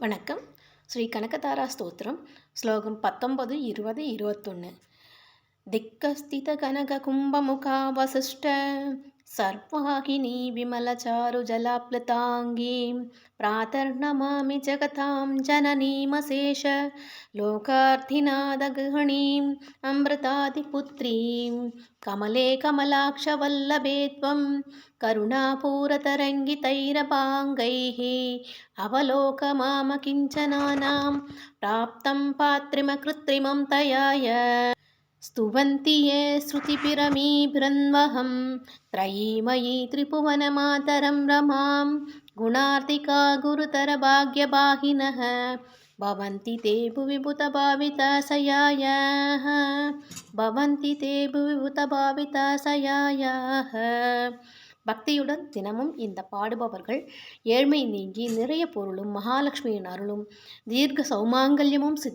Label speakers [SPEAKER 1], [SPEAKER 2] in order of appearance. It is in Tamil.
[SPEAKER 1] வணக்கம். ஸ்ரீ கனகதாரா ஸ்தோத்திரம். ஸ்லோகம் பத்தொன்பது இருபது இருபத்தொன்று திக்கஸ்தித கனக கும்பமுகா வசிஷ்ட సర్వాహిని విమలచారు జలాప్లతాంగీం ప్రాతర్నమామి జగతాం జననీమశేష లోకార్థినాదగృహిణీం అమృతాదిపుత్రీం కమలే కమలాక్షవల్లభే త్వం కరుణాపూరతరంగితైరపాంగైः అవలోకమామకిञ्చనాनां ప్రాప్తం పాత్రిమకృత్రిమం తయాయ स्तुवन्ति ये श्रुतिपिरमीभृन्वहं त्रयीमयी त्रिभुवनमातरं रमां गुणार्तिका गुरुतरभाग्यभागिनः भवन्ति ते भुवि भूतभाविताशयायाः भवन्ति ते भुवि भूतभाविताशयायाः பக்தியுடன் தினமும் இந்த பாடுபவர்கள் ஏழ்மை நீங்கி நிறைய பொருளும் மகாலட்சுமியின் அருளும் தீர்க்க சௌமாங்கல்யமும் சித்